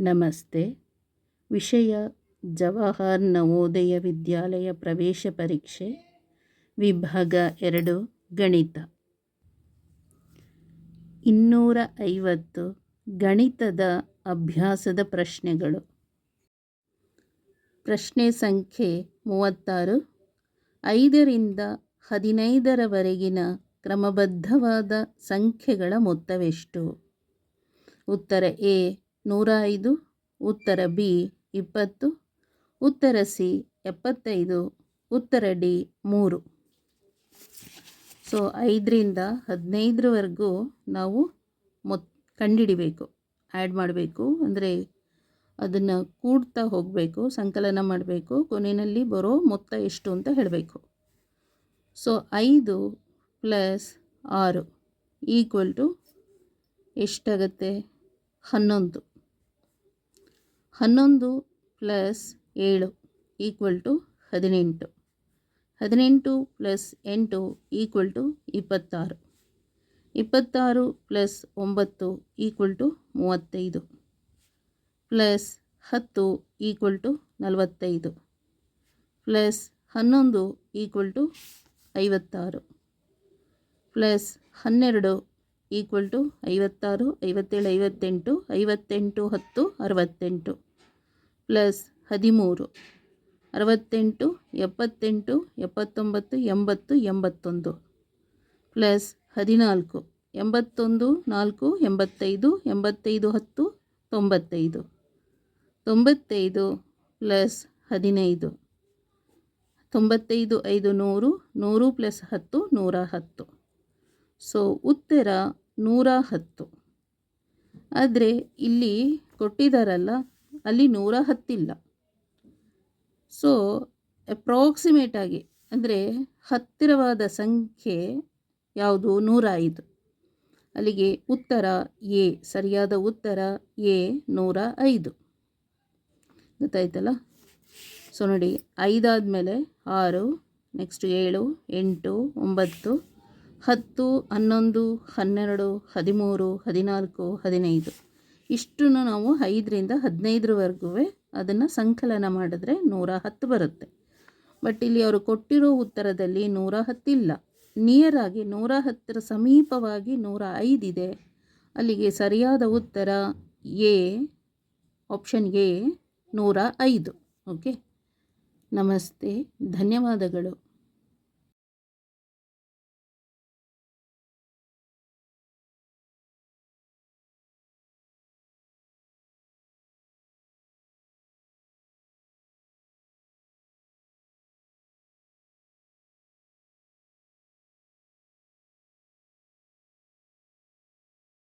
ನಮಸ್ತೆ. ವಿಷಯ ಜವಾಹರ್ ನವೋದಯ ವಿದ್ಯಾಲಯ ಪ್ರವೇಶ ಪರೀಕ್ಷೆ, ವಿಭಾಗ ಎರಡು, ಗಣಿತ. ಇನ್ನೂರ ಐವತ್ತು ಗಣಿತದ ಅಭ್ಯಾಸದ ಪ್ರಶ್ನೆಗಳು. ಪ್ರಶ್ನೆ ಸಂಖ್ಯೆ ಮೂವತ್ತಾರು. ಐದರಿಂದ ಹದಿನೈದರವರೆಗಿನ ಕ್ರಮಬದ್ಧವಾದ ಸಂಖ್ಯೆಗಳ ಮೊತ್ತವೆಷ್ಟು? ಉತ್ತರ ಎ ನೂರ ಐದು ಉತ್ತರ ಬಿ, ಇಪ್ಪತ್ತು, ಉತ್ತರ ಸಿ, ಎಪ್ಪತ್ತೈದು, ಉತ್ತರ ಡಿ, ಮೂರು. ಸೊ, ಐದರಿಂದ ಹದಿನೈದರವರೆಗೂ ನಾವು ಮೊತ್, ಕಂಡುಹಿಡಿಬೇಕು, ಆ್ಯಡ್ ಮಾಡಬೇಕು. ಅಂದರೆ ಅದನ್ನು ಕೂಡ್ತಾ ಹೋಗಬೇಕು, ಸಂಕಲನ ಮಾಡಬೇಕು. ಕೊನೆಯಲ್ಲಿ ಬರೋ ಮೊತ್ತ ಎಷ್ಟು ಅಂತ ಹೇಳಬೇಕು. ಸೊ, ಐದು ಪ್ಲಸ್ ಆರು ಈಕ್ವಲ್ ಟು ಎಷ್ಟಾಗತ್ತೆ? ಹನ್ನೊಂದು. ಹನ್ನೊಂದು ಪ್ಲಸ್ ಏಳು ಈಕ್ವಲ್ ಟು ಹದಿನೆಂಟು. ಹದಿನೆಂಟು ಪ್ಲಸ್ ಎಂಟು ಈಕ್ವಲ್ ಟು ಇಪ್ಪತ್ತಾರು. ಇಪ್ಪತ್ತಾರು ಪ್ಲಸ್ ಒಂಬತ್ತು ಈಕ್ವಲ್ ಟು ಮೂವತ್ತೈದು. ಪ್ಲಸ್ ಹತ್ತು ಈಕ್ವಲ್ ಟು ನಲವತ್ತೈದು. ಪ್ಲಸ್ ಹನ್ನೊಂದು ಈಕ್ವಲ್ ಟು ಐವತ್ತಾರು. ಪ್ಲಸ್ ಹನ್ನೆರಡು ಈಕ್ವಲ್ ಟು ಐವತ್ತಾರು, ಐವತ್ತೇಳು, ಐವತ್ತೆಂಟು ಐವತ್ತೆಂಟು, ಹತ್ತು, ಅರವತ್ತೆಂಟು. ಪ್ಲಸ್ ಹದಿಮೂರು, ಅರವತ್ತೆಂಟು, ಎಪ್ಪತ್ತೆಂಟು, ಎಪ್ಪತ್ತೊಂಬತ್ತು, ಎಂಬತ್ತು, ಎಂಬತ್ತೊಂದು ಪ್ಲಸ್ ಹದಿನಾಲ್ಕು, ಎಂಬತ್ತೊಂದು, ನಾಲ್ಕು, ಎಂಬತ್ತೈದು ಎಂಬತ್ತೈದು, ಹತ್ತು, ತೊಂಬತ್ತೈದು ತೊಂಬತ್ತೈದು ಪ್ಲಸ್ ಹದಿನೈದು, ತೊಂಬತ್ತೈದು, ಐದು, ನೂರು ನೂರು ಪ್ಲಸ್ ಹತ್ತು, ನೂರ ಹತ್ತು. ಸೊ, ಉತ್ತರ ನೂರ ಹತ್ತು. ಆದರೆ ಇಲ್ಲಿ ಕೊಟ್ಟಿದ್ದಾರಲ್ಲ ಅಲ್ಲಿ ನೂರ ಹತ್ತಿಲ್ಲ. ಸೊ ಅಪ್ರಾಕ್ಸಿಮೇಟಾಗಿ ಅಂದರೆ ಹತ್ತಿರವಾದ ಸಂಖ್ಯೆ ಯಾವುದು? ನೂರ ಐದು. ಅಲ್ಲಿಗೆ ಉತ್ತರ ಎ, ಸರಿಯಾದ ಉತ್ತರ ಎ, ನೂರ ಐದು. ಗೊತ್ತಾಯ್ತಲ್ಲ? ಸೊ ನೋಡಿ ಐದಾದ ಮೇಲೆ ಆರು ನೆಕ್ಸ್ಟ್ ಏಳು, ಎಂಟು, ಒಂಬತ್ತು, ಹತ್ತು, ಹನ್ನೊಂದು, ಹನ್ನೆರಡು, ಹದಿಮೂರು, ಹದಿನಾಲ್ಕು, ಹದಿನೈದು. ಇಷ್ಟನ್ನು ನಾವು ಐದರಿಂದ ಹದಿನೈದರವರೆಗೂ ಅದನ್ನು ಸಂಕಲನ ಮಾಡಿದ್ರೆ ನೂರ ಹತ್ತು ಬರುತ್ತೆ. ಬಟ್ ಇಲ್ಲಿ ಅವರು ಕೊಟ್ಟಿರೋ ಉತ್ತರದಲ್ಲಿ ನೂರ ಹತ್ತಿಲ್ಲ. ನಿಯರಾಗಿ ನೂರ ಹತ್ತರ ಸಮೀಪವಾಗಿ ನೂರ ಐದಿದೆ ಅಲ್ಲಿಗೆ ಸರಿಯಾದ ಉತ್ತರ ಎ ಆಪ್ಷನ್ ಎ, ನೂರ ಐದು. ಓಕೆ ನಮಸ್ತೆ, ಧನ್ಯವಾದಗಳು.